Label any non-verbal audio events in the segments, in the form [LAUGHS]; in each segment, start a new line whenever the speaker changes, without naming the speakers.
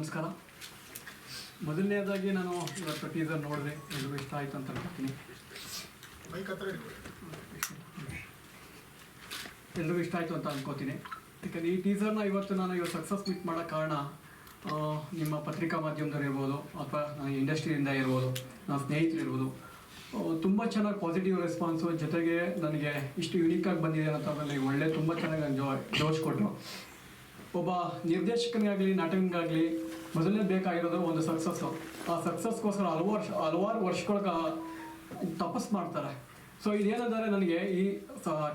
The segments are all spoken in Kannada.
ನಮಸ್ಕಾರ. ಮೊದಲನೇದಾಗಿ ನಾನು ಇವತ್ತು ಟೀಸರ್ ನೋಡಿದೆ. ಎಲ್ಲರೂ ಇಷ್ಟ ಆಯಿತು ಅಂತ ಅನ್ಕೋತೀನಿ.
ಎಲ್ಲರೂ ಹತ್ರ ಇಟ್ಕೊಳ್ಳಿ.
ಇಷ್ಟ ಆಯಿತು ಅಂತ ಅನ್ಕೋತೀನಿ. ಯಾಕಂದರೆ ಈ ಟೀಸರ್ನ ಇವತ್ತು ನಾನು ಇವತ್ತು ಸಕ್ಸಸ್ ಮೀಟ್ ಮಾಡೋ ಕಾರಣ ನಿಮ್ಮ ಪತ್ರಿಕಾ ಮಾಧ್ಯಮದವ್ರು ಇರ್ಬೋದು ಅಥವಾ ಇಂಡಸ್ಟ್ರಿಯಿಂದ ಇರ್ಬೋದು ನನ್ನ ಸ್ನೇಹಿತರು ಇರ್ಬೋದು ತುಂಬ ಚೆನ್ನಾಗಿ ಪಾಸಿಟಿವ್ ರೆಸ್ಪಾನ್ಸು ಜೊತೆಗೆ ನನಗೆ ಇಷ್ಟು ಯುನೀಕಾಗಿ ಬಂದಿದೆ ಅಂತ ಒಳ್ಳೆ ತುಂಬ ಚೆನ್ನಾಗಿ ನನಗೆ ಜೋ ಜೋಶ್ ಕೊಟ್ಟರು ಒಬ್ಬ ನಿರ್ದೇಶಕನಿಗಾಗಲಿ ನಟನಿಗಾಗಲಿ ಮೊದಲನೇ ಬೇಕಾಗಿರೋದು ಒಂದು ಸಕ್ಸಸ್ಸು ಆ ಸಕ್ಸಸ್ಗೋಸ್ಕರ ಹಲವಾರು ಹಲವಾರು ವರ್ಷಗಳ ತಪಸ್ ಮಾಡ್ತಾರೆ. ಸೊ ಇದೇನಂದರೆ ನನಗೆ ಈ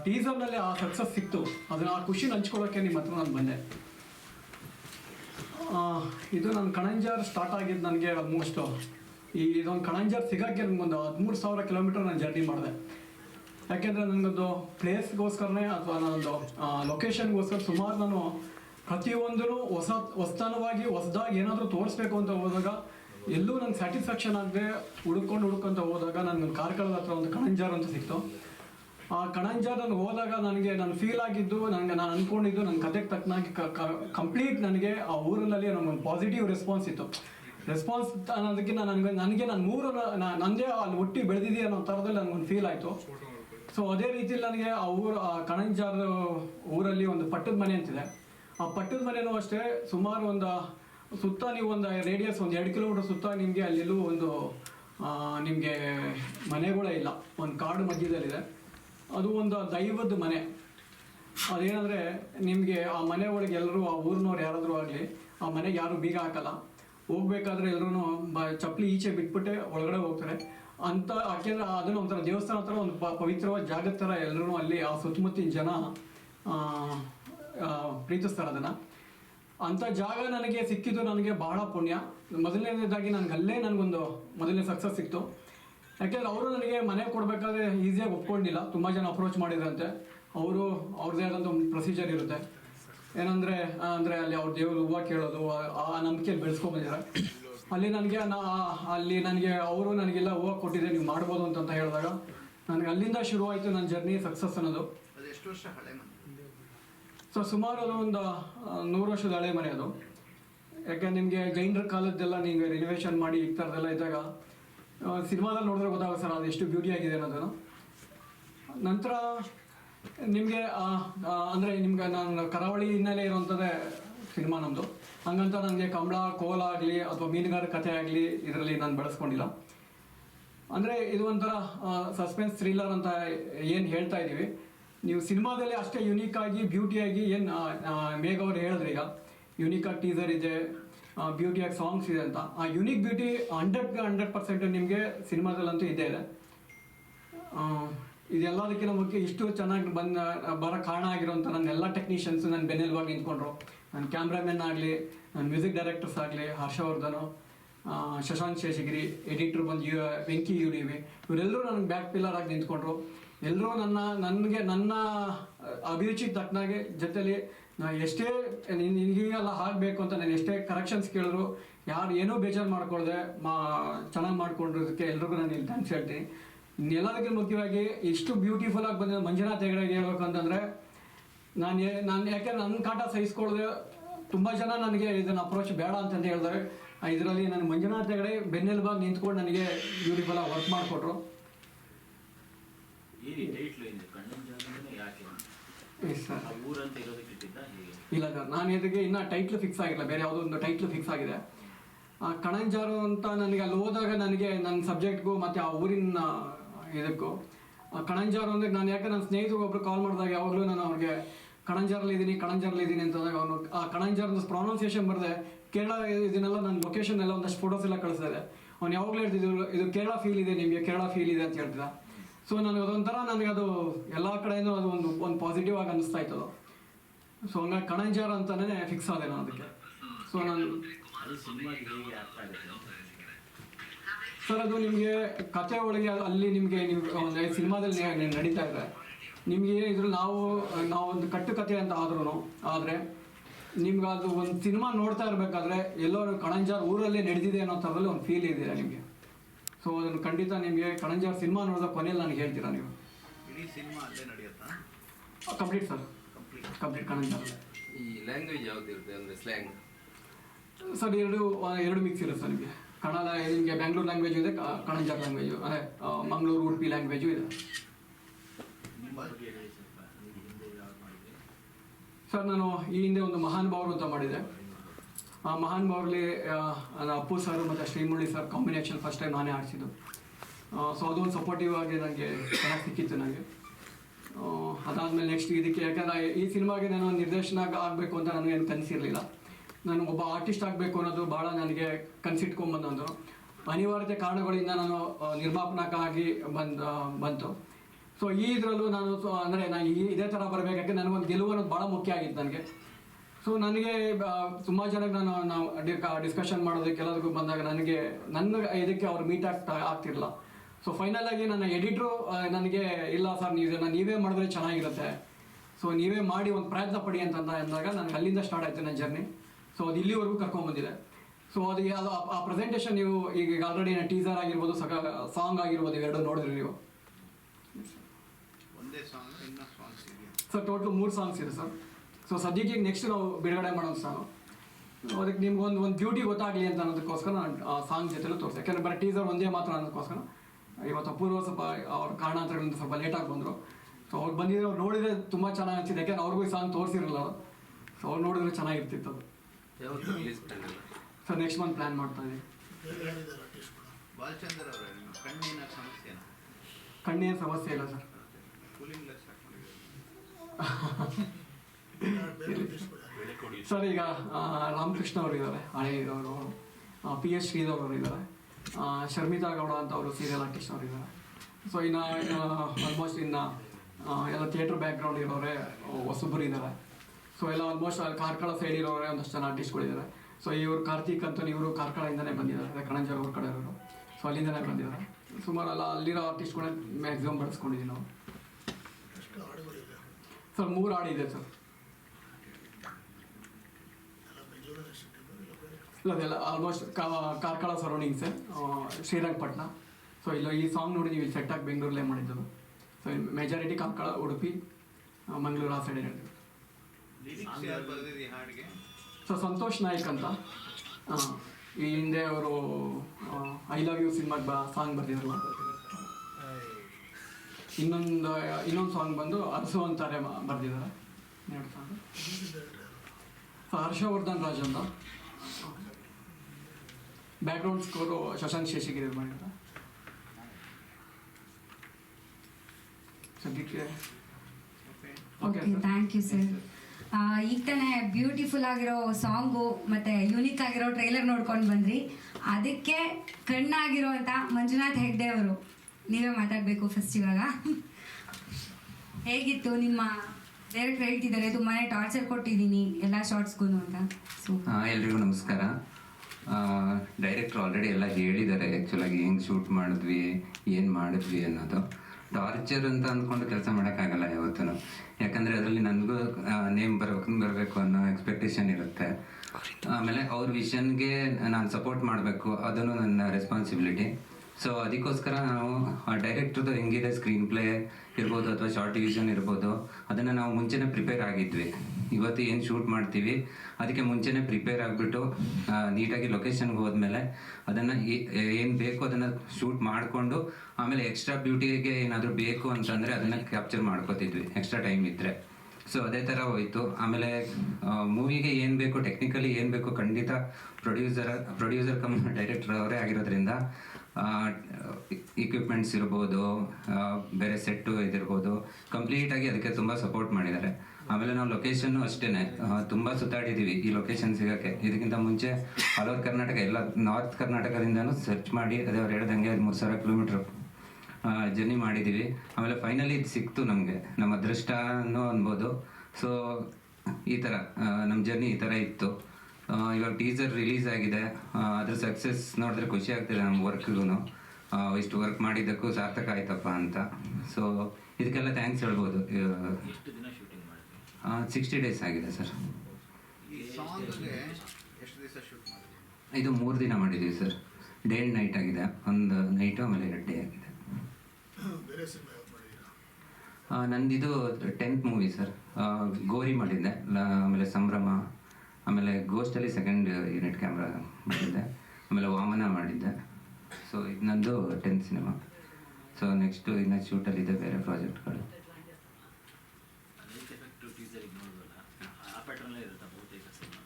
ಟೀಸರ್ನಲ್ಲಿ ಆ ಸಕ್ಸಸ್ ಸಿಕ್ತು. ಅದನ್ನ ಆ ಖುಷಿನ ಹಂಚ್ಕೊಳ್ಳೋಕ್ಕೆ ನಿಮ್ಮ ಹತ್ರ ನಾನು ಬಂದೆ. ಇದು ನನ್ನ ಕಣಂಜಾರ್ ಸ್ಟಾರ್ಟ್ ಆಗಿದ್ದು ನನಗೆ ಆಲ್ಮೋಸ್ಟು ಈ ಇದೊಂದು ಕಣಂಜಾರ್ ಸಿಗೋಕ್ಕೆ ನನಗೊಂದು ಹದಿಮೂರು ಸಾವಿರ ಕಿಲೋಮೀಟರ್ ನಾನು ಜರ್ನಿ ಮಾಡಿದೆ. ಯಾಕೆಂದರೆ ನನಗೊಂದು ಪ್ಲೇಸ್ಗೋಸ್ಕರನೇ ಅಥವಾ ನಾನೊಂದು ಲೊಕೇಶನ್ಗೋಸ್ಕರ ಸುಮಾರು ನಾನು ಪ್ರತಿಯೊಂದೂ ಹೊಸ, ಹೊಸತನವಾಗಿ, ಹೊಸದಾಗಿ ಏನಾದರೂ ತೋರಿಸ್ಬೇಕು ಅಂತ ಹೋದಾಗ, ಎಲ್ಲೂ ನಂಗೆ ಸ್ಯಾಟಿಸ್ಫ್ಯಾಕ್ಷನ್ ಆಗದೆ ಹುಡ್ಕೊಂಡು ಹುಡ್ಕೊಂತ ಹೋದಾಗ ನನ್ನ ಕಾರ್ಕಳದ ಹತ್ರ ಒಂದು ಕಣಂಜಾರ್ ಅಂತ ಸಿಕ್ತು. ಆ ಕಣಂಜಾರ್ ನಾನು ಹೋದಾಗ ನನಗೆ, ನಾನು ಫೀಲ್ ಆಗಿದ್ದು ನನಗೆ ನಾನು ಅನ್ಕೊಂಡಿದ್ದು, ನನ್ನ ಕತೆಗೆ ತಕ್ಕನಾಗಿ ಕಂಪ್ಲೀಟ್ ನನಗೆ ಆ ಊರಿನಲ್ಲಿ ನನಗೊಂದು ಪಾಸಿಟಿವ್ ರೆಸ್ಪಾನ್ಸ್ ಇತ್ತು. ರೆಸ್ಪಾನ್ಸ್ ಅನ್ನೋದಕ್ಕಿಂತ ನನಗೆ ನನಗೆ ನಾನು ಮೂರು ನಂದೇ ಅಲ್ಲಿ ಹುಟ್ಟಿ ಬೆಳೆದಿದೆ ಅನ್ನೋ ಥರದಲ್ಲಿ ನನಗೊಂದು ಫೀಲ್ ಆಯಿತು. ಸೊ ಅದೇ ರೀತಿಯಲ್ಲಿ ನನಗೆ ಆ ಊರು, ಆ ಕಣಂಜಾರ್ ಊರಲ್ಲಿ ಒಂದು ಪಟ್ಟದ ಮನೆ ಅಂತಿದೆ. ಆ ಪಟ್ಟದ ಮನೆಯೂ ಅಷ್ಟೇ, ಸುಮಾರು ಒಂದು, ಸುತ್ತ ನೀವು ಒಂದು ರೇಡಿಯಸ್ ಒಂದು ಎರಡು ಕಿಲೋಮೀಟರ್ ಸುತ್ತ ನಿಮಗೆ ಅಲ್ಲೆಲ್ಲೂ ಒಂದು ನಿಮಗೆ ಮನೆಗಳೇ ಇಲ್ಲ. ಒಂದು ಕಾಡು ಮಧ್ಯದಲ್ಲಿದೆ. ಅದು ಒಂದು ದೈವದ ಮನೆ. ಅದೇನಂದರೆ, ನಿಮಗೆ ಆ ಮನೆ ಒಳಗೆ ಎಲ್ಲರೂ, ಆ ಊರಿನವ್ರು ಯಾರಾದರೂ ಆಗಲಿ, ಆ ಮನೆಗೆ ಯಾರು ಬೀಗ ಹಾಕಲ್ಲ. ಹೋಗ್ಬೇಕಾದ್ರೆ ಎಲ್ಲರೂ ಬ, ಚಪ್ಪಲಿ ಈಚೆ ಬಿಟ್ಬಿಟ್ಟೆ ಒಳಗಡೆ ಹೋಗ್ತಾರೆ. ಅಂತ, ಯಾಕೆಂದ್ರೆ ಅದನ್ನು ಒಂಥರ ದೇವಸ್ಥಾನ ಹತ್ರ ಒಂದು ಪವಿತ್ರವಾದ ಜಾಗದ ಥರ ಎಲ್ಲರೂ ಅಲ್ಲಿ ಆ ಸುತ್ತಮುತ್ತಿನ ಜನ ಪ್ರೀತಿಸ್ತಾರೆ ಅದನ್ನು ಅಂಥ ಜಾಗ ನನಗೆ ಸಿಕ್ಕಿದ್ದು ನನಗೆ ಬಹಳ ಪುಣ್ಯ. ಮೊದಲನೇದಾಗಿ ನನಗೆ ಅಲ್ಲೇ ನನಗೊಂದು ಮೊದಲನೇ ಸಕ್ಸಸ್ ಸಿಕ್ತು. ಯಾಕೆಂದ್ರೆ ಅವರು ನನಗೆ ಮನೆ ಕೊಡಬೇಕಾದ್ರೆ ಈಸಿಯಾಗಿ ಒಪ್ಕೊಂಡಿಲ್ಲ. ತುಂಬ ಜನ ಅಪ್ರೋಚ್ ಮಾಡಿದ್ರಂತೆ. ಅವರು ಅವ್ರದ್ದೇ ಆದಂಥ ಒಂದು ಪ್ರೊಸೀಜರ್ ಇರುತ್ತೆ. ಏನಂದರೆ ಅಂದರೆ ಅಲ್ಲಿ ಅವ್ರ ದೇವರು ಹೂವು ಕೇಳೋದು, ಆ- ನಂಬಿಕೆ ನಂಬಿಕೆಯಲ್ಲಿ ಬೆಳೆಸ್ಕೊಂಬಂದಿದ್ದಾರೆ ಅಲ್ಲಿ ನನಗೆ ನಾ ಅಲ್ಲಿ ನನಗೆ ಅವರು ನನಗೆಲ್ಲ ಹೂವು ಕೊಟ್ಟಿದೆ ನೀವು ಮಾಡ್ಬೋದು ಅಂತ ಹೇಳಿದಾಗ, ನನಗೆ ಅಲ್ಲಿಂದ ಶುರುವಾಯಿತು ನನ್ನ ಜರ್ನಿ ಸಕ್ಸಸ್ ಅನ್ನೋದು.
ಎಷ್ಟು ವರ್ಷ ಹಳೆ
ಸೊ ಸುಮಾರು ಅದು ಒಂದು ನೂರು ವರ್ಷದ ಹಳೆ ಮನೆ ಅದು. ಯಾಕೆ, ನಿಮಗೆ ಜೈನರ ಕಾಲದ್ದೆಲ್ಲ ನೀವು ರಿನೋವೇಷನ್ ಮಾಡಿ ಈ ಥರದ್ದೆಲ್ಲ ಇದ್ದಾಗ ಸಿನಿಮಾದಲ್ಲಿ ನೋಡಿದ್ರೆ ಗೊತ್ತಾಗುತ್ತೆ ಸರ್, ಅದು ಎಷ್ಟು ಬ್ಯೂಟಿ ಆಗಿದೆ ಅನ್ನೋದನ್ನು. ನಂತರ, ನಿಮಗೆ ಅಂದರೆ ನಿಮ್ಗೆ ನಾನು ಕರಾವಳಿ ಹಿನ್ನೆಲೆ ಇರುವಂಥದ್ದೇ ಸಿನಿಮಾ ನಮ್ಮದು ಹಂಗಂತ ನನಗೆ ಕಂಬಳ ಕೋಲ ಆಗಲಿ, ಅಥವಾ ಮೀನುಗಾರ ಕಥೆ ಆಗಲಿ, ಇದರಲ್ಲಿ ನಾನು ಬಳಸ್ಕೊಂಡಿಲ್ಲ. ಅಂದರೆ ಇದು ಒಂಥರ ಸಸ್ಪೆನ್ಸ್ ಥ್ರಿಲ್ಲರ್ ಅಂತ ಏನು ಹೇಳ್ತಾ ಇದ್ದೀವಿ ನೀವು ಸಿನಿಮಾದಲ್ಲಿ ಅಷ್ಟೇ ಯುನೀಕ್ ಆಗಿ ಬ್ಯೂಟಿಯಾಗಿ ಏನು ಮೇಘ ಅವ್ರು ಹೇಳಿದ್ರು ಈಗ ಯುನೀಕ್ ಆಗಿ ಟೀಸರ್ ಇದೆ ಬ್ಯೂಟಿಯಾಗಿ ಸಾಂಗ್ಸ್ ಇದೆ ಅಂತ. ಆ unique beauty hundred hundred percent ನಿಮಗೆ ಸಿನಿಮಾದಲ್ಲಂತೂ ಇದೇ. ಇದೆ ಇದೆಲ್ಲದಕ್ಕಿಂತ ಮುಖ್ಯ ಇಷ್ಟು ಚೆನ್ನಾಗಿ ಬಂದ, ಬರೋ ಕಾರಣ ಆಗಿರೋಂಥ ನನ್ನ ಎಲ್ಲ ಟೆಕ್ನಿಷಿಯನ್ಸ್ ನನ್ನ ಬೆನ್ನೆಲುಬಾಗಿ ನಿಂತ್ಕೊಂಡ್ರು. ನನ್ನ ಕ್ಯಾಮ್ರಾಮನ್ ಆಗಲಿ, ನನ್ನ ಮ್ಯೂಸಿಕ್ ಡೈರೆಕ್ಟರ್ಸ್ ಆಗಲಿ ಹರ್ಷವರ್ಧನು ಶಶಾಂತ್ ಶೇಷಗಿರಿ ಎಡಿಟ್ರ್ ಬಂದು ಯು, ವೆಂಕಿ ವಿ ಇವರೆಲ್ಲರೂ ನನಗೆ ಬ್ಯಾಕ್ ಪಿಲ್ಲರ್ ಆಗಿ ನಿಂತ್ಕೊಂಡ್ರು. ಎಲ್ಲರೂ ನನ್ನ, ನನಗೆ, ನನ್ನ ಅಭಿರುಚಿಗೆ ತಕ್ಕನಾಗೆ ಜೊತೆಲಿ ನಾ ಎಷ್ಟೇ ಹಿಂಗೆಲ್ಲ ಆಗಬೇಕು ಅಂತ ನಾನು ಎಷ್ಟೇ ಕರೆಕ್ಷನ್ಸ್ ಕೇಳಿದ್ರು, ಯಾರು ಏನೂ ಬೇಜಾರು ಮಾಡ್ಕೊಳ್ದೆ, ಮಾ, ಚೆನ್ನಾಗಿ ಮಾಡ್ಕೊಂಡಿರೋದಕ್ಕೆ ಎಲ್ರಿಗೂ ನಾನು ಇಲ್ಲಿ ಥ್ಯಾಂಕ್ಸ್ ಹೇಳ್ತೀನಿ. ಎಲ್ಲದಕ್ಕಿಂತ ಮುಖ್ಯವಾಗಿ ಇಷ್ಟು ಬ್ಯೂಟಿಫುಲ್ ಆಗಿ ಬಂದಿರೋ ಮಂಜುನಾಥ್ ಹೆಗಡೆಗೆ ಹೇಳ್ಬೇಕು ಅಂತಂದರೆ, ನಾನು ನಾನು ಯಾಕೆ ನನ್ನ ಕಾಟ ಸಹಿಸ್ಕೊಳ್ದೆ, ತುಂಬ ಜನ ನನಗೆ ಇದನ್ನು ಅಪ್ರೋಚ್ ಬೇಡ ಅಂತಂದು ಹೇಳಿದ್ರೆ ಇದರಲ್ಲಿ ನಾನು ಮಂಜುನಾಥ್ ಹೆಗಡೆ ಬೆನ್ನೆಲುಬಾಗಿ ನಿಂತ್ಕೊಂಡು ನನಗೆ ಬ್ಯೂಟಿಫುಲ್ ಆಗಿ ವರ್ಕ್ ಮಾಡಿಕೊಟ್ರು.
ಈ ಟೈಟ್ಲು ಇದೆ. ಕಣ್ಣನ್ ಜಾಗನೇ ಯಾಕೆ
ಸರ್.
ಆ ಊರಂತ ಇರೋದಕ್ಕೆ ಇಟ್ಟಿದ್ದ ಹೇಗೆ?
ಇಲ್ಲ ಸರ್ ನಾನು ಇದಕ್ಕೆ ಇನ್ನೂ ಟೈಟ್ಲ್ ಫಿಕ್ಸ್ ಆಗಿಲ್ಲ. ಬೇರೆ ಯಾವುದೋ ಒಂದು ಟೈಟ್ಲ್ ಫಿಕ್ಸ್ ಆಗಿದೆ. ಆ ಕಣಂಜಾರು ಅಂತ ನನಗೆ ಅಲ್ಲಿ ಹೋದಾಗ ನನಗೆ ನನ್ನ ಸಬ್ಜೆಕ್ಟ್ಗೂ ಮತ್ತು ಆ ಊರಿನ ಇದಕ್ಕೂ ಆ ಕಣಂಜಾರು ಅಂದರೆ ನಾನು ಯಾಕೆ ನನ್ನ ಸ್ನೇಹಿತರು ಒಬ್ರು ಕಾಲ್ ಮಾಡಿದಾಗ ಯಾವಾಗಲೂ ನಾನು ಅವ್ರಿಗೆ ಕಣಂಜಾರಲ್ಲಿ ಇದ್ದೀನಿ ಕಣಂಜಾರಲ್ಲಿ ಇದ್ದೀನಿ ಅಂತಂದಾಗ ಅವನು ಆ ಕಣಂಜಾರದ ಪ್ರೊನೌನ್ಸಿಯೇಷನ್ ಬರದೆ ಕೇರಳ ಇದನ್ನೆಲ್ಲ ನನ್ನ ಲೊಕೇಶನ್ ಎಲ್ಲ ಒಂದಷ್ಟು ಫೋಟೋಸ್ ಎಲ್ಲ ಕಳಿಸ್ತಾ ಇದೆ ಅವ್ನು ಯಾವಾಗಲೂ ಹೇಳ್ತಿದ್ರು ಇದು ಕೇರಳ ಫೀಲ್ ಇದೆ ನಿಮಗೆ ಕೇರಳ ಫೀಲ್ ಇದೆ ಅಂತ ಹೇಳ್ತಿದ್ದ. ಸೊ ನನಗೆ ಅದೊಂಥರ ನನಗೆ ಅದು ಎಲ್ಲ ಕಡೆಯೂ ಅದು ಒಂದು ಒಂದು ಪಾಸಿಟಿವ್ ಆಗಿ ಅನ್ನಿಸ್ತಾ ಇತ್ತು ಅದು. ಸೊ ಹಂಗಾಗಿ ಕಣಂಜಾರ ಅಂತಾನೆ ಫಿಕ್ಸ್ ಆದೆ ನಾನು ಅದಕ್ಕೆ. ಸೊ ನಾನು ಸರ್ ಅದು ನಿಮಗೆ ಕತೆ ಒಳಗೆ ಅಲ್ಲಿ ನಿಮಗೆ ನೀವು ಒಂದು ಸಿನಿಮಾದಲ್ಲಿ ನಡೀತಾ ಇದೆ. ನಿಮಗೆ ಇದ್ರಲ್ಲಿ ನಾವು ನಾವು ಒಂದು ಕಟ್ಟು ಕತೆ ಅಂತ ಆದ್ರೂ ಆದರೆ ನಿಮ್ಗೆ ಅದು ಒಂದು ಸಿನಿಮಾ ನೋಡ್ತಾ ಇರಬೇಕಾದ್ರೆ ಎಲ್ಲೋ ಕಣಂಜಾರ್ ಊರಲ್ಲೇ ನಡೆದಿದೆ ಅನ್ನೋ ಥರದಲ್ಲಿ ಒಂದು ಫೀಲ್ ಇದೆಯಾ ನಿಮಗೆ? ಸೊ ಅದನ್ನು ಖಂಡಿತ ನಿಮಗೆ ಕಣಂಜ ಸಿನಿಮಾ ನೋಡಿದ ಕೊನೆಯಲ್ಲಿ ನನಗೆ ಹೇಳ್ತೀರಾ ನೀವು?
ಇಡೀ ಸಿನಿಮಾ ಅಲ್ಲೇ ನಡೆಯುತ್ತಾ?
Complete sir
complete
complete Kananja.
ಈ ಲ್ಯಾಂಗ್ವೇಜ್ ಯಾವ್ದು ಇರುತ್ತೆ ಅಂದ್ರೆ ಸ್ಲ್ಯಾಂಗ್
ಸರ್ ಎರಡು ಎರಡು ಮಿಕ್ಸ್ ಇರುತ್ತೆ ಸರ್ ನಿಮಗೆ. ಕನ್ನಡ ನಿಮಗೆ ಬ್ಯಾಂಗ್ಳೂರ್ ಲ್ಯಾಂಗ್ವೇಜು ಇದೆ ಕಣಂಜ ಕಣಂಜಾರ್ ಲ್ಯಾಂಗ್ವೇಜು ಅದೇ ಮಂಗಳೂರು ಉಡುಪಿ ಲ್ಯಾಂಗ್ವೇಜು ಇದೆ. ಸರ್ ನಾನು ಈ ಹಿಂದೆ ಒಂದು ಮಹಾನ್ ಭಾವರು ಅಂತ ಮಾಡಿದೆ. ಮಹಾನ್ ಮೌರ್ಲಿ ಅಪ್ಪು ಸರ್ ಮತ್ತು Srimurali sir combination first time ನಾನೇ ಆಡಿಸಿದ್ದು. ಸೊ ಅದೊಂದು ಸಪೋರ್ಟಿವ್ ಆಗಿ ನನಗೆ ಚೆನ್ನಾಗಿ ಸಿಕ್ಕಿತ್ತು ನನಗೆ ಅದಾದಮೇಲೆ ನೆಕ್ಸ್ಟ್ ಇದಕ್ಕೆ ಯಾಕಂದರೆ ಈ ಸಿನಿಮಾಗೆ ನಾನು ನಿರ್ದೇಶನ ಆಗಬೇಕು ಅಂತ ನನಗೇನು ಕನಸಿರಲಿಲ್ಲ. ನಾನು ಒಬ್ಬ ಆರ್ಟಿಸ್ಟ್ ಆಗಬೇಕು ಅನ್ನೋದು ಭಾಳ ನನಗೆ ಕನಸಿಟ್ಕೊಂಬಂದೊಂದು ಅನಿವಾರ್ಯತೆ ಕಾರಣಗಳಿಂದ ನಾನು ನಿರ್ಮಾಪನಕ್ಕಾಗಿ ಬಂದ ಬಂತು. ಸೊ ಈ ಇದರಲ್ಲೂ ನಾನು ಅಂದರೆ ನಾನು ಈ, ಇದೇ ಥರ ಬರಬೇಕು ಯಾಕೆ ನನಗೊಂದು ಗೆಲುವು ಅನ್ನೋದು ಭಾಳ ಮುಖ್ಯ ಆಗಿತ್ತು ನನಗೆ. ಸೊ ನನಗೆ ತುಂಬ ಜನಕ್ಕೆ ನಾನು ನಾವು ಡಿಸ್ಕಷನ್ ಮಾಡೋದಕ್ಕೆ ಎಲ್ಲದಕ್ಕೂ ಬಂದಾಗ ನನಗೆ ನನ್ನ ಇದಕ್ಕೆ ಅವ್ರು ಮೀಟ್ ಆಗ್ತಾ ಆಗ್ತಿರಲಿಲ್ಲ. ಸೊ ಫೈನಲ್ ಆಗಿ ನನ್ನ ಎಡಿಟ್ರು ನನಗೆ ಇಲ್ಲ ಸರ್ ನೀವು ಇದನ್ನ ನೀವೇ ಮಾಡಿದ್ರೆ ಚೆನ್ನಾಗಿರುತ್ತೆ. ಸೊ ನೀವೇ ಮಾಡಿ ಒಂದು ಪ್ರಯತ್ನ ಪಡಿ ಅಂತ ಅಂದಾಗ ನನಗೆ ಅಲ್ಲಿಂದ ಸ್ಟಾರ್ಟ್ ಆಯ್ತು ನನ್ನ ಜರ್ನಿ ಸೊ ಅದು ಇಲ್ಲಿವರೆಗೂ ಕರ್ಕೊಂಡ್ಬಂದಿದೆ ಸೊ ಅದು ಅದು ಆ- ಪ್ರೆಸೆಂಟೇಷನ್ ನೀವು ಈಗ ಆಲ್ರೆಡಿ ಟೀಸರ್ ಆಗಿರ್ಬೋದು ಸಕ ಸಾಂಗ್ ಆಗಿರ್ಬೋದು ಇವೆರಡು ನೋಡಿದ್ರಿ ನೀವು.
ಒಂದೇ ಸಾಂಗ್ ಇನ್ನೂ ಸಾಂಗ್ಸ್ ಇದೆಯಾ
ಸರ್ ಟೋಟಲ್ ಮೂರು ಸಾಂಗ್ಸ್ ಇದೆ ಸರ್ ಸೊ ಸದ್ಯಕ್ಕೆ ಈಗ ನೆಕ್ಸ್ಟ್ ನಾವು ಬಿಡುಗಡೆ ಮಾಡೋದು ಸಾಂಗ್ ಅದಕ್ಕೆ ನಿಮ್ಗೊಂದು ಒಂದು ಒಂದು ಬ್ಯೂಟಿ ಗೊತ್ತಾಗಲಿ ಅಂತ ಅನ್ನೋದಕ್ಕೋಸ್ಕರ ನಾನು ಆ ಸಾಂಗ್ ಜೊತೆಲೂ ತೋರಿಸಿ ಯಾಕಂದ್ರೆ ಬರೀ ಟೀಸರ್ ಒಂದೇ ಮಾತ್ರ ಅನ್ನೋದಕ್ಕೋಸ್ಕರ. ಇವತ್ತು ಅಪೂರ್ವ ಸ್ವಲ್ಪ ಅವ್ರ ಕಾರಣಾಂತರಗಳಿಂದ ಸ್ವಲ್ಪ ಲೇಟಾಗಿ ಬಂದರು. ಸೊ ಅವ್ರು ಬಂದಿದ್ರೆ ಅವ್ರು ನೋಡಿದ್ರೆ ತುಂಬ ಚೆನ್ನಾಗಿ ಅನಿಸಿದೆ. ಯಾಕಂದ್ರೆ ಅವ್ರಿಗೂ ಈ ಸಾಂಗ್ ತೋರಿಸಿರಲ್ಲ ಸೊ ಅವ್ರು ನೋಡಿದ್ರೆ ಚೆನ್ನಾಗಿರ್ತಿತ್ತು ಅದು.
ಸೊ ರಿಲೀಸ್ ಮಾಡಿರಲ್ಲ
ಸರ್ ನೆಕ್ಸ್ಟ್ ಮಂತ್ ಪ್ಲ್ಯಾನ್ ಮಾಡ್ತಾ ಇದ್ದೀವಿ
ಬಾಲಚಂದ್ರ ಅವರೇ ನಿಮ್ಮ ಕಣ್ಣಿನ ಸಮಸ್ಯೆನ
ಕಣ್ಣಿನ ಸಮಸ್ಯೆ ಇಲ್ಲ ಸರ್. [LAUGHS] ಸರ್ ಈಗ ರಾಮಕೃಷ್ಣ ಅವರು ಇದ್ದಾರೆ ಹಳೆ ಇರೋರು. ಪಿ ಎಸ್ ಶ್ರೀಧರ್ ಅವರು ಇದ್ದಾರೆ ಶರ್ಮಿತಾ ಗೌಡ ಅಂತ ಅವರು ಸೀರಿಯಲ್ ಆರ್ಟಿಸ್ಟ್ ಅವರು ಇದ್ದಾರೆ ಸೊ ಇನ್ನು ಆಲ್ಮೋಸ್ಟ್ ಇನ್ನು ಎಲ್ಲ ಥಿಯೇಟ್ರ್ ಬ್ಯಾಕ್ಗ್ರೌಂಡ್ ಇರೋರೆ ಹೊಸಬ್ರು ಇದ್ದಾರೆ ಸೊ ಎಲ್ಲ ಆಲ್ಮೋಸ್ಟ್ ಕಾರ್ಕಳ ಸೈಡ್ ಇರೋರೆ ಒಂದಷ್ಟು ಜನ ಆರ್ಟಿಸ್ಟ್ಗಳಿದ್ದಾರೆ ಸೊ ಇವರು ಕಾರ್ತಿಕ್ ಅಂತ ಇವರು ಕಾರ್ಕಳದಿಂದನೇ ಬಂದಿದ್ದಾರೆ. ಕಣಜ ಅವ್ರ ಕಡೆ ಇರೋರು. ಸೊ ಅಲ್ಲಿಂದನೇ ಬಂದಿದ್ದಾರೆ. ಸುಮಾರು ಎಲ್ಲ ಅಲ್ಲಿರೋ ಆರ್ಟಿಸ್ಟ್ಗಳೇ ಮ್ಯಾಕ್ಸಿಮಮ್ ಬಳಸ್ಕೊಂಡಿದ್ದೀವಿ ನಾವು. ಸರ್ ಮೂರು ಹಾಡಿದೆ ಸರ್. ಇಲ್ಲ ಅದೆಲ್ಲ almost Karkala surroundings Srirangapatna so ಇಲ್ಲ ಈ ಸಾಂಗ್ ನೋಡಿ ನೀವು ಸೆಟ್ ಆಗಿ ಬೆಂಗಳೂರಲ್ಲೇ ಮಾಡಿದ್ದು. ಸೊ ಮೆಜಾರಿಟಿ ಕಾರ್ಕಳ, ಉಡುಪಿ ಮಂಗಳೂರು ಆ ಸೈಡ್ ಸೊ ಸಂತೋಷ್ ನಾಯ್ಕ್ ಅಂತ. ಈ ಹಿಂದೆ ಅವರು ಐ ಲವ್ ಯು ಸಿನಿಮಾಗೆ ಬ ಸಾಂಗ್ ಬರ್ತಿದ್ರಲ್ಲ ಇನ್ನೊಂದು ಇನ್ನೊಂದು ಸಾಂಗ್ ಬಂದು ಅರಸು ಅಂತಾರೆ ಬರ್ತಿದ್ದಾರೆ ಎರಡು ಸಾಂಗ್ ಹರ್ಷವರ್ಧನ್ ರಾಜ್ ಅಂತ ಬ್ಯಾಕ್ಗ್ರೌಂಡ್ ಸ್ಕೋರು ಶಶಾಂಕ್ ಶೇಷಗಿರಿ ಮಾಡಿದ ಸದ್ಯಕ್ಕೆ
okay
okay
okay thank you sir ಈಗ ತಾನೇ ಬ್ಯೂಟಿಫುಲ್ ಆಗಿರೋ ಸಾಂಗು ಮತ್ತೆ ಯೂನಿಕ್ ಆಗಿರೋ ಟ್ರೈಲರ್ ನೋಡ್ಕೊಂಡು ಬಂದ್ರಿ. ಅದಕ್ಕೆ ಕಣ್ಣಾಗಿರುವಂಥ ಮಂಜುನಾಥ್ ಹೆಗ್ಡೆ ಅವರು. ನೀವೇ ಮಾತಾಡಬೇಕು ಫಸ್ಟ್ ಇವಾಗ ಹೇಗಿತ್ತು ನಿಮ್ಮ ಡೈರೆಕ್ಟ್ ಹೇಳ್ತಿದ್ದಾರೆ ತುಂಬಾ ಟಾರ್ಚರ್ ಕೊಟ್ಟಿದ್ದೀನಿ ಎಲ್ಲ ಶಾರ್ಟ್ಸ್ಗೂ ಅಂತ. ಸೊ
ಎಲ್ರಿಗೂ ನಮಸ್ಕಾರ. ಡೈರೆಕ್ಟ್ರ್ ಆಲ್ರೆಡಿ ಎಲ್ಲ ಹೇಳಿದ್ದಾರೆ ಆ್ಯಕ್ಚುಲಾಗಿ ಹೆಂಗೆ ಶೂಟ್ ಮಾಡಿದ್ವಿ ಏನು ಮಾಡಿದ್ವಿ ಅನ್ನೋದು. ಟಾರ್ಚರ್ ಅಂತ ಅಂದ್ಕೊಂಡು ಕೆಲಸ ಮಾಡೋಕ್ಕಾಗಲ್ಲ ಯಾವತ್ತೂ ಯಾಕಂದರೆ ಅದರಲ್ಲಿ ನನಗೂ ನೇಮ್ ಬರಬೇಕು ಬರಬೇಕು ಅನ್ನೋ ಎಕ್ಸ್ಪೆಕ್ಟೇಷನ್ ಇರುತ್ತೆ. ಆಮೇಲೆ ಅವ್ರ ವಿಷನ್ಗೆ ನಾನು ಸಪೋರ್ಟ್ ಮಾಡಬೇಕು ಅದನ್ನು ನನ್ನ ರೆಸ್ಪಾನ್ಸಿಬಿಲಿಟಿ ಸೊ ಅದಕ್ಕೋಸ್ಕರ ನಾವು ಡೈರೆಕ್ಟರ್ದು ಹೆಂಗಿದೆ ಸ್ಕ್ರೀನ್ ಪ್ಲೇ ಇರ್ಬೋದು ಅಥವಾ ಶಾರ್ಟ್ ಡಿವಿಷನ್ ಇರ್ಬೋದು, ಅದನ್ನು ನಾವು ಮುಂಚೆನೇ ಪ್ರಿಪೇರ್ ಆಗಿದ್ವಿ. ಇವತ್ತು ಏನು ಶೂಟ್ ಮಾಡ್ತೀವಿ, ಅದಕ್ಕೆ ಮುಂಚೆನೆ ಪ್ರಿಪೇರ್ ಆಗಿಬಿಟ್ಟು ನೀಟಾಗಿ ಲೊಕೇಶನ್ಗೆ ಹೋದ್ಮೇಲೆ ಅದನ್ನು ಏನು ಬೇಕು ಅದನ್ನು ಶೂಟ್ ಮಾಡಿಕೊಂಡು, ಆಮೇಲೆ ಎಕ್ಸ್ಟ್ರಾ ಬ್ಯೂಟಿಗೆ ಏನಾದರೂ ಬೇಕು ಅಂತಂದರೆ ಅದನ್ನು ಕ್ಯಾಪ್ಚರ್ ಮಾಡ್ಕೋತಿದ್ವಿ ಎಕ್ಸ್ಟ್ರಾ ಟೈಮ್ ಇದ್ದರೆ ಸೊ ಅದೇ ಥರ ಹೋಯ್ತು. ಆಮೇಲೆ ಮೂವಿಗೆ ಏನು ಬೇಕು ಟೆಕ್ನಿಕಲಿ ಏನು ಬೇಕು, ಖಂಡಿತ ಪ್ರೊಡ್ಯೂಸರ್ ಪ್ರೊಡ್ಯೂಸರ್ ಕಮ್ ಡೈರೆಕ್ಟರ್ ಅವರೇ ಆಗಿರೋದ್ರಿಂದ ಇಕ್ವಿಪ್ಮೆಂಟ್ಸ್ ಇರ್ಬೋದು ಬೇರೆ ಸೆಟ್ಟು ಇದಿರ್ಬೋದು ಕಂಪ್ಲೀಟಾಗಿ ಅದಕ್ಕೆ ತುಂಬ ಸಪೋರ್ಟ್ ಮಾಡಿದ್ದಾರೆ. ಆಮೇಲೆ ನಾವು ಲೊಕೇಶನ್ನು ಅಷ್ಟೇ ತುಂಬ ಸುತ್ತಾಡಿದ್ದೀವಿ ಈ ಲೊಕೇಶನ್ ಸಿಗೋಕ್ಕೆ. ಇದಕ್ಕಿಂತ ಮುಂಚೆ ಆಲ್ ಓವರ್ ಕರ್ನಾಟಕ ಎಲ್ಲ ನಾರ್ತ್ ಕರ್ನಾಟಕದಿಂದನೂ ಸರ್ಚ್ ಮಾಡಿ, ಅದೇ ಅವ್ರು ಹೇಳ್ದಂಗೆ ಮೂರು ಸಾವಿರ ಕಿಲೋಮೀಟ್ರ್ ಜರ್ನಿ ಮಾಡಿದ್ದೀವಿ ಆಮೇಲೆ ಫೈನಲಿ ಇದು ಸಿಕ್ತು ನಮಗೆ. ನಮ್ಮ ಅದೃಷ್ಟ ಅನ್ನೋ ಅನ್ಬೋದು. ಸೊ ಈ ಥರ ನಮ್ಮ ಜರ್ನಿ ಈ ಥರ ಇತ್ತು. ಇವಾಗ ಟೀಸರ್ ರಿಲೀಸ್ ಆಗಿದೆ. ಅದ್ರ ಸಕ್ಸಸ್ ನೋಡಿದ್ರೆ ಖುಷಿ ಆಗ್ತಿದೆ ನಮ್ಮ ವರ್ಕ್ಗೂ ಇಷ್ಟು ವರ್ಕ್ ಮಾಡಿದ್ದಕ್ಕೂ ಸಾರ್ಥಕ ಆಯ್ತಪ್ಪ ಅಂತ. ಸೊ ಇದಕ್ಕೆಲ್ಲ ಥ್ಯಾಂಕ್ಸ್ ಹೇಳ್ಬೋದು. ಸಿಕ್ಸ್ಟಿ ಡೇಸ್ ಆಗಿದೆ ಸರ್. ಇದು ಮೂರು ದಿನ ಮಾಡಿದ್ದೀವಿ ಸರ್. ಡೇ ಆ್ಯಂಡ್ ನೈಟ್ ಆಗಿದೆ. ಒಂದು ನೈಟು ಆಮೇಲೆ ಎರಡು ಡೇ ಆಗಿದೆ. ಆ, ನಂದಿದು ಟೆಂತ್ ಮೂವಿ ಸರ್ ಗೋರಿ ಮಾಡಿದ್ದೆ. ಲ- ಆಮೇಲೆ ಸಂಭ್ರಮ ಆಮೇಲೆ ಗೋಸ್ಟಲ್ಲಿ ಸೆಕೆಂಡ್ ಯೂನಿಟ್ ಕ್ಯಾಮ್ರಾ ಮಾಡಿದ್ದೆ. ಆಮೇಲೆ ವಾಮನ ಮಾಡಿದ್ದೆ. ಸೊ ಇದು ನಂದು ಟೆಂತ್ ಸಿನಿಮಾ ಸೊ ನೆಕ್ಸ್ಟು ಇನ್ನು ಶೂಟಲ್ಲಿದೆ ಬೇರೆ ಪ್ರಾಜೆಕ್ಟ್ಗಳು
ಲೈಟ್ ಎಫೆಕ್ಟ್ ಟೀಸರಿಗೆ ನೋಡಿದ್ವಲ್ಲ ಆ ಪ್ಯಾಟರ್ನಲ್ಲೇ ಇರುತ್ತೆ ಬಹುತೇಕ ಸಿನಿಮಾ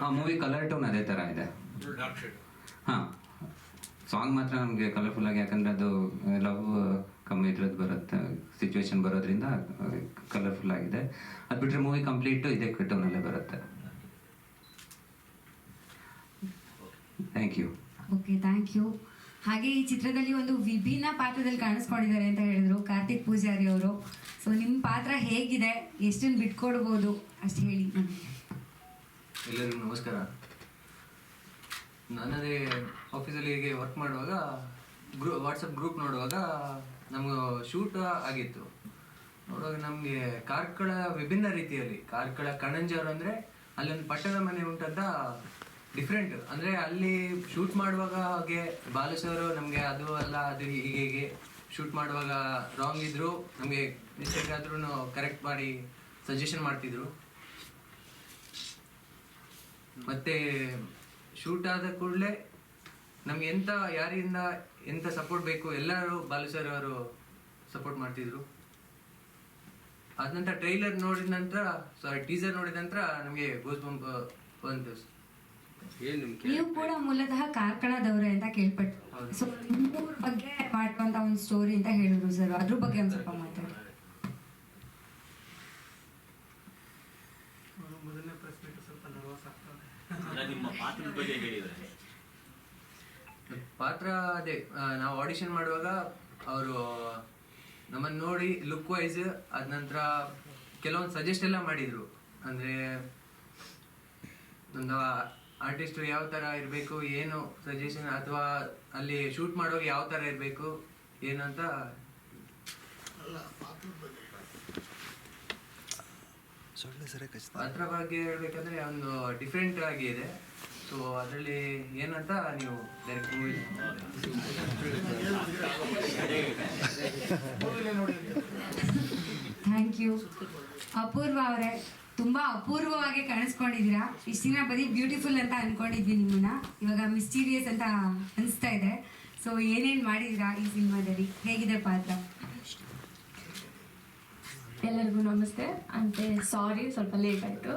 ಹಾಂ ಮೂವಿ ಕಲರ್ ಟೋನ್ ಅದೇ ಥರ ಇದೆ.
ಡಾರ್ಕ್ ಶೇಡ್
ಹಾಂ. ಸಾಂಗ್ ಮಾತ್ರ ನಮಗೆ ಕಲರ್ಫುಲ್ ಆಗಿ ಯಾಕಂದರೆ ಅದು ಲವ್ ಕಮ್ಮಿ ಇದ್ರದ್ದು ಬರುತ್ತೆ ಸಿಚುವೇಶನ್ ಬರೋದ್ರಿಂದ ಕಲರ್ಫುಲ್ ಆಗಿದೆ. ಅದು ಬಿಟ್ಟರೆ ಮೂವಿ ಕಂಪ್ಲೀಟು ಇದೇ ಟೋನಲ್ಲೇ ಬರುತ್ತೆ. Thank you
okay thank you ಹಾಗೆ ಈ ಚಿತ್ರದಲ್ಲಿ ಒಂದು ವಿಭಿನ್ನ ಪಾತ್ರದಲ್ಲಿ ಕಾಣಿಸ್ಕೊಂಡಿದ್ದಾರೆ ಅಂತ ಹೇಳಿದ್ರು ಕಾರ್ತಿಕ್ ಪೂಜಾರಿ ಅವರು. ಸೊ ನಿಮ್ಮ ಪಾತ್ರ ಹೇಗಿದೆ? ಎಷ್ಟನ್ನು ಬಿಟ್ಕೊಡ್ಬೋದು? ಅಷ್ಟು ಹೇಳಿ
ಎಲ್ಲರಿಗೂ ನಮಸ್ಕಾರ. ನನ್ನದೇ ಆಫೀಸಲ್ಲಿ ಹೀಗೆ ವರ್ಕ್ ಮಾಡುವಾಗ ಗ್ರೂ ವಾಟ್ಸಪ್ ಗ್ರೂಪ್ ನೋಡುವಾಗ ನಮಗೂ ಶೂಟ್ ಆಗಿತ್ತು. ನೋಡುವಾಗ ನಮಗೆ ಕಾರ್ಕಳ ವಿಭಿನ್ನ ರೀತಿಯಲ್ಲಿ, ಕಾರ್ಕಳ ಕಣಂಜರು ಅಂದರೆ ಅಲ್ಲೊಂದು ಪಟ್ಟಣ ಮನೆ ಉಂಟಂತ ಡಿಫ್ರೆಂಟ್ ಅಂದರೆ ಅಲ್ಲಿ ಶೂಟ್ ಮಾಡುವಾಗ ಹಾಗೆ ಬಾಲು ನಮಗೆ ಅದು ಅಲ್ಲ, ಅದು ಹೀಗೆ ಹೀಗೆ ಶೂಟ್ ಮಾಡುವಾಗ ರಾಂಗ್ ಇದ್ರು, ನಮಗೆ ಮಿಸ್ಟೇಕ್ ಆದ್ರೂ ಕರೆಕ್ಟ್ ಮಾಡಿ ಸಜೆಷನ್ ಮಾಡ್ತಿದ್ರು. ಮತ್ತೆ ಶೂಟ್ ಆದ ಕೂಡಲೇ ನಮ್ಗೆ ಎಂತ ಯಾರಿಂದ ಎಂತ ಸಪೋರ್ಟ್ ಬೇಕು ಎಲ್ಲರೂ ಬಾಲು ಸರ್ ಅವರು ಸಪೋರ್ಟ್ ಮಾಡ್ತಿದ್ರು. ಅದ ನಂತರ ಟ್ರೈಲರ್ ನೋಡಿದ ನಂತರ ಸಾರಿ ಟೀಸರ್ ನೋಡಿದ ನಂತರ ನಮಗೆ ಗೋಸ್ ಬಂಪ್ ಬಂತು.
ನೀವು ಕೂಡ ಮೂಲತಃ ಕಾರ್ಕಳದವರೇ ಅಂತ ಕೇಳ್ಪಟ್ಟು. ಸೊ ಬಗ್ಗೆ ಮಾಡುವಂತ ಒಂದು ಸ್ಟೋರಿ ಅಂತ ಹೇಳಿದ್ರು ಸರ್ ಅದ್ರ ಬಗ್ಗೆ ಒಂದು ಸ್ವಲ್ಪ ಮಾತಾಡಿ.
ಅಲ್ಲ ನಿಮ್ಮ ಪಾತ್ರದ ಬಗ್ಗೆ ಹೇಳಿದ್ರೆ.
ಪಾತ್ರ ಅದೇ ನಾವು ಆಡಿಷನ್ ಮಾಡುವಾಗ ಅವರು ನಮ್ಮನ್ನು ನೋಡಿ ಲುಕ್ ವೈಸ್ ಅದ ನಂತರ ಕೆಲವೊಂದು ಸಜೆಸ್ಟ್ ಎಲ್ಲ ಮಾಡಿದ್ರು. ಅಂದ್ರೆ ಒಂದು ಆರ್ಟಿಸ್ಟ್ ಯಾವ ತರ ಇರಬೇಕು ಏನು ಸಜೆಷನ್ ಅಥವಾ ಅಲ್ಲಿ ಶೂಟ್ ಮಾಡುವಾಗ ಯಾವ ತರ ಇರಬೇಕು ಏನಂತ ಪಾತ್ರ ಬಗ್ಗೆ ಹೇಳ್ಬೇಕಂದ್ರೆ ಒಂದು ಡಿಫ್ರೆಂಟ್ ಆಗಿ ಇದೆ. ಸೊ ಅದರಲ್ಲಿ ಏನಂತ ನೀವು direct movie
thank you Apoorva ಅವರೇ ತುಂಬಾ ಅಪೂರ್ವವಾಗಿ ಕಾಣಿಸ್ಕೊಂಡಿದ್ದೀರಾ. ಇಷ್ಟು ದಿನ ಬರೀ ಬ್ಯೂಟಿಫುಲ್ ಅಂತ ಅನ್ಕೊಂಡಿದ್ವಿ ನಿಮ್ಮನ್ನ. ಇವಾಗ ಮಿಸ್ಟೀರಿಯಸ್ ಅಂತ ಅನಿಸ್ತಾ ಇದೆ. ಸೊ ಏನೇನು ಮಾಡಿದ್ದೀರಾ ಈ ಸಿನಿಮಾದಲ್ಲಿ? ಹೇಗಿದೆ ಪಾತ್ರ?
ಎಲ್ಲರಿಗೂ ನಮಸ್ತೆ. ಅಂತೆ ಸಾರಿ ಸ್ವಲ್ಪ ಲೇಟ್ ಆಯಿತು.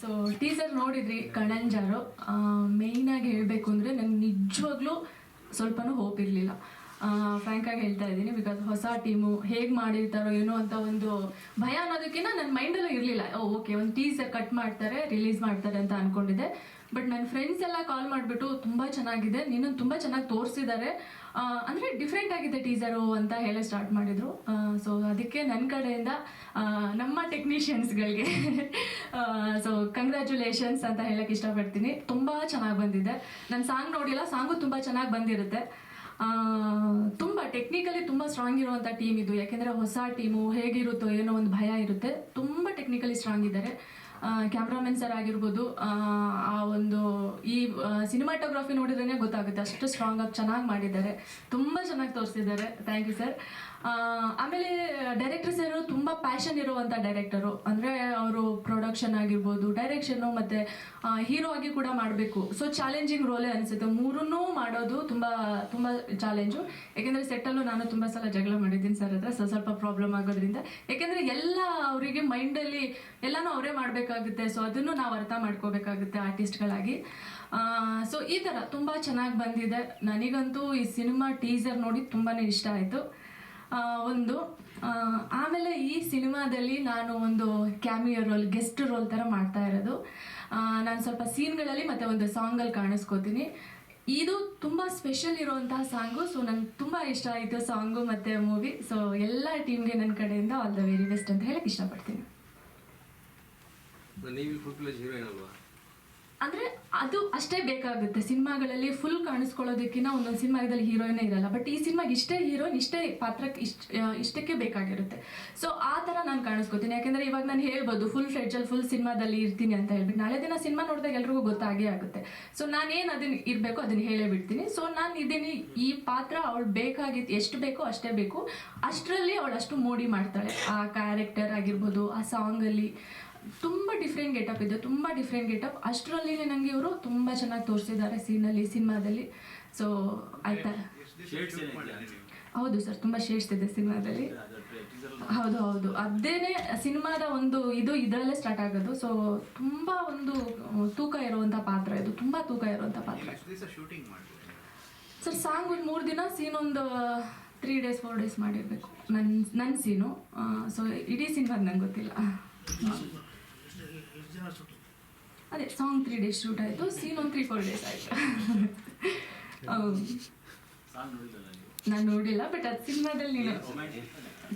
ಸೊ ಟೀಸರ್ ನೋಡಿದ್ರಿ ಕಣಂಜಾರು ಮೇಯ್ನಾಗಿ ಹೇಳಬೇಕು ಅಂದರೆ ನಂಗೆ ನಿಜವಾಗ್ಲೂ ಸ್ವಲ್ಪನೂ ಹೋಪ್ ಇರಲಿಲ್ಲ. ಫ್ರ್ಯಾಂಕಾಗಿ ಹೇಳ್ತಾ ಇದ್ದೀನಿ ಬಿಕಾಸ್ ಹೊಸ ಟೀಮು ಹೇಗೆ ಮಾಡಿರ್ತಾರೋ ಏನೋ ಅಂತ ಒಂದು ಭಯ ಅನ್ನೋದಕ್ಕಿಂತ ನನ್ನ ಮೈಂಡಲ್ಲೂ ಇರಲಿಲ್ಲ. ಓಕೆ ಒಂದು ಟೀಸರ್ ಕಟ್ ಮಾಡ್ತಾರೆ ರಿಲೀಸ್ ಮಾಡ್ತಾರೆ ಅಂತ ಅಂದ್ಕೊಂಡಿದ್ದೆ ಬಟ್ ನನ್ನ ಫ್ರೆಂಡ್ಸ್ ಎಲ್ಲ ಕಾಲ್ ಮಾಡಿಬಿಟ್ಟು ತುಂಬ ಚೆನ್ನಾಗಿದೆ. ನಿನ್ನನ್ನು ತುಂಬ ಚೆನ್ನಾಗಿ ತೋರಿಸಿದ್ದಾರೆ. ಅಂದರೆ ಡಿಫ್ರೆಂಟ್ ಆಗಿದೆ ಟೀಸರು ಅಂತ ಹೇಳಿ ಸ್ಟಾರ್ಟ್ ಮಾಡಿದರು. ಸೊ ಅದಕ್ಕೆ ನನ್ನ ಕಡೆಯಿಂದ ನಮ್ಮ ಟೆಕ್ನಿಷಿಯನ್ಸ್ಗಳಿಗೆ ಸೊ ಕಂಗ್ರ್ಯಾಚುಲೇಷನ್ಸ್ ಅಂತ ಹೇಳಕ್ಕೆ ಇಷ್ಟಪಡ್ತೀನಿ. ತುಂಬ ಚೆನ್ನಾಗಿ ಬಂದಿದೆ. ನನ್ನ ಸಾಂಗ್ ನೋಡಿಲ್ಲ ಸಾಂಗು ತುಂಬ ಚೆನ್ನಾಗಿ ಬಂದಿರುತ್ತೆ. ತುಂಬ ಟೆಕ್ನಿಕಲಿ ತುಂಬ ಸ್ಟ್ರಾಂಗ್ ಇರುವಂಥ ಟೀಮ್ ಇದು. ಯಾಕೆಂದರೆ ಹೊಸ ಟೀಮು ಹೇಗಿರುತ್ತೋ ಏನೋ ಒಂದು ಭಯ ಇರುತ್ತೆ. ತುಂಬ ಟೆಕ್ನಿಕಲಿ ಸ್ಟ್ರಾಂಗ್ ಇದ್ದಾರೆ. ಕ್ಯಾಮ್ರಾಮನ್ ಸರ್ ಆಗಿರ್ಬೋದು ಆ, ಒಂದು ಈ ಸಿನಿಮಾಟೋಗ್ರಫಿ ನೋಡಿದ್ರೇ ಗೊತ್ತಾಗುತ್ತೆ. ಅಷ್ಟು ಸ್ಟ್ರಾಂಗ್ ಆಗಿ ಚೆನ್ನಾಗಿ ಮಾಡಿದ್ದಾರೆ. ತುಂಬ ಚೆನ್ನಾಗಿ ತೋರಿಸಿದ್ದಾರೆ. ಥ್ಯಾಂಕ್ ಯು ಸರ್ ಆಮೇಲೆ ಡೈರೆಕ್ಟರ್ ಸರ್ ತುಂಬ ಪ್ಯಾಷನ್ ಇರುವಂಥ ಡೈರೆಕ್ಟರು ಅಂದರೆ ಅವರು ಪ್ರೊಡಕ್ಷನ್ ಆಗಿರ್ಬೋದು ಡೈರೆಕ್ಷನು ಮತ್ತು ಹೀರೋ ಆಗಿ ಕೂಡ ಮಾಡಬೇಕು. ಸೊ ಚಾಲೆಂಜಿಂಗ್ ರೋಲೇ ಅನಿಸುತ್ತೆ. ಮೂರನ್ನೂ ಮಾಡೋದು ತುಂಬ ತುಂಬ ಚಾಲೆಂಜು ಯಾಕೆಂದರೆ ಸೆಟ್ಟಲ್ಲೂ ನಾನು ತುಂಬ ಸಲ ಜಗಳ ಮಾಡಿದ್ದೀನಿ ಸರ್ ಹತ್ರ. ಸೊ ಸ್ವಲ್ಪ ಪ್ರಾಬ್ಲಮ್ ಆಗೋದ್ರಿಂದ. ಯಾಕೆಂದರೆ ಎಲ್ಲ ಅವರಿಗೆ ಮೈಂಡಲ್ಲಿ ಎಲ್ಲನೂ ಅವರೇ ಮಾಡಬೇಕಾಗುತ್ತೆ. ಸೊ ಅದನ್ನು ನಾವು ಅರ್ಥ ಮಾಡ್ಕೋಬೇಕಾಗುತ್ತೆ ಆರ್ಟಿಸ್ಟ್ಗಳಾಗಿ ಸೊ ಈ ಥರ ತುಂಬ ಚೆನ್ನಾಗಿ ಬಂದಿದೆ. ನನಗಂತೂ ಈ ಸಿನಿಮಾ ಟೀಸರ್ ನೋಡಿ ತುಂಬಾ ಇಷ್ಟ ಆಯಿತು. ಒಂದು ಆಮೇಲೆ ಈ ಸಿನಿಮಾದಲ್ಲಿ ನಾನು ಒಂದು ಕ್ಯಾಮಿಯೋ ರೋಲ್, ಗೆಸ್ಟ್ ರೋಲ್ ಥರ ಮಾಡ್ತಾ ಇರೋದು. ನಾನು ಸ್ವಲ್ಪ ಸೀನ್ಗಳಲ್ಲಿ ಮತ್ತು ಒಂದು ಸಾಂಗಲ್ಲಿ ಕಾಣಿಸ್ಕೋತೀನಿ. ಇದು ತುಂಬ ಸ್ಪೆಷಲ್ ಇರುವಂತಹ ಸಾಂಗು ಸೊ ನಂಗೆ ತುಂಬ ಇಷ್ಟ ಆಯಿತು ಸಾಂಗು ಮತ್ತು ಮೂವಿ ಸೊ ಎಲ್ಲ ಟೀಮ್ಗೆ ನನ್ನ ಕಡೆಯಿಂದ ಆಲ್ ದ ವೆರಿ ಬೆಸ್ಟ್ ಅಂತ ಹೇಳಕ್ಕೆ ಇಷ್ಟಪಡ್ತೀನಿ. ಅಂದ್ರೆ ಅದು ಅಷ್ಟೇ ಬೇಕಾಗುತ್ತೆ. ಸಿನಿಮಾಗಳಲ್ಲಿ ಫುಲ್ ಕಾಣಿಸ್ಕೊಳ್ಳೋದಕ್ಕಿಂತ ಒಂದೊಂದು ಸಿನಿಮಾದಲ್ಲಿ ಹೀರೋಯಿನೇ ಇರಲ್ಲ. ಬಟ್ ಈ ಸಿನಿಮಾಗೆ ಇಷ್ಟೇ ಹೀರೋಯಿನ್ ಇಷ್ಟೇ ಪಾತ್ರಕ್ಕೆ ಇಷ್ಟ ಇಷ್ಟಕ್ಕೆ ಬೇಕಾಗಿರುತ್ತೆ. ಸೊ ಆ ಥರ ನಾನು ಕಾಣಿಸ್ಕೊತೀನಿ. ಯಾಕೆಂದ್ರೆ ಇವಾಗ ನಾನು ಹೇಳ್ಬೋದು ಫುಲ್ ಫ್ರೆಡ್ಜಲ್ಲಿ ಫುಲ್ ಸಿನಿಮಾದಲ್ಲಿ ಇರ್ತೀನಿ ಅಂತ ಹೇಳ್ಬಿಟ್ಟು. ನಾಳೆ ದಿನ ಸಿನಿಮಾ ನೋಡಿದಾಗ ಎಲ್ರಿಗೂ ಗೊತ್ತಾಗೇ ಆಗುತ್ತೆ. ಸೊ ನಾನೇನು ಅದನ್ನ ಇರಬೇಕು ಅದನ್ನ ಹೇಳೇ ಬಿಡ್ತೀನಿ. ಸೊ ನಾನು ಇದ್ದೀನಿ, ಈ ಪಾತ್ರ ಅವಳು ಬೇಕಾಗಿತ್ತು ಎಷ್ಟು ಬೇಕೋ ಅಷ್ಟೇ ಬೇಕು. ಅಷ್ಟರಲ್ಲಿ ಅವಳು ಅಷ್ಟು ಮೋಡಿ ಮಾಡ್ತಾಳೆ. ಆ ಕ್ಯಾರೆಕ್ಟರ್ ಆಗಿರ್ಬೋದು, ಆ ಸಾಂಗಲ್ಲಿ ತುಂಬ ಡಿಫ್ರೆಂಟ್ ಗೆಟಪ್ ಇದೆ, ತುಂಬ ಡಿಫ್ರೆಂಟ್ ಗೆಟಪ್ ಅಷ್ಟರಲ್ಲಿ ನನಗೆ ಇವರು ತುಂಬ ಚೆನ್ನಾಗಿ ತೋರಿಸಿದ್ದಾರೆ ಸೀನಲ್ಲಿ, ಸಿನಿಮಾದಲ್ಲಿ. ಸೊ ಆಯ್ತಾ? ಹೌದು ಸರ್, ತುಂಬ ಶೇಡ್ಸ್ ಇದೆ ಸಿನಿಮಾದಲ್ಲಿ. ಹೌದು ಹೌದು. ಅದೇನೆ ಸಿನಿಮಾದ ಒಂದು ಇದು ಇದರಲ್ಲೇ ಸ್ಟಾರ್ಟ್ ಆಗೋದು. ಸೊ ತುಂಬ ಒಂದು ತೂಕ ಇರುವಂಥ ಪಾತ್ರ ಇದು. ತುಂಬ ತೂಕ ಇರುವಂಥ ಪಾತ್ರ. ಸರ್ ಸಾಂಗ್ ಒಂದು ಮೂರು ದಿನ ಸೀನ್ ಒಂದು ತ್ರೀ ಡೇಸ್ ಫೋರ್ ಡೇಸ್ ಮಾಡಿರಬೇಕು. ನನ್ನ ನನ್ನ ಸೀನು ಸೊ ಇಡೀ ಸಿನಿಮಾದ ನಂಗೆ ಗೊತ್ತಿಲ್ಲ. ಅದೇ ಸಾಂಗ್ ತ್ರೀ ಡೇಸ್ ಶೂಟ್ ಆಯಿತು ಸೀನ್ ಒಂದು ತ್ರೀ ಫೋರ್ ಡೇಸ್ ಆಯಿತು. ನಾನು ನೋಡಿಲ್ಲ ಬಟ್ ಅದು ಸಿನಿಮಾದಲ್ಲಿ ನೀನು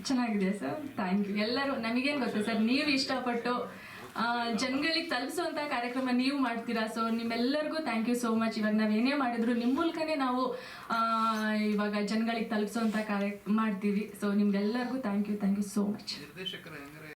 ಚೆನ್ನಾಗಿದೆ ಸರ್. ಥ್ಯಾಂಕ್ ಯು ಎಲ್ಲರೂ ನಮಗೇನು ಗೊತ್ತು ಸರ್ ನೀವು ಇಷ್ಟಪಟ್ಟು ಜನಗಳಿಗೆ ತಲುಪಿಸುವಂಥ ಕಾರ್ಯಕ್ರಮ ನೀವು ಮಾಡ್ತೀರಾ? ಸೊ ನಿಮ್ಮೆಲ್ಲರಿಗೂ ಥ್ಯಾಂಕ್ ಯು ಸೋ ಮಚ್ ಇವಾಗ ನಾವು ಏನೇ ಮಾಡಿದ್ರು ನಿಮ್ಮ ಮೂಲಕನೇ ನಾವು ಇವಾಗ ಜನಗಳಿಗೆ ತಲುಪಿಸುವಂಥ ಕಾರ್ಯ ಮಾಡ್ತೀವಿ. ಸೊ ನಿಮ್ಗೆಲ್ಲರಿಗೂ thank you thank you so much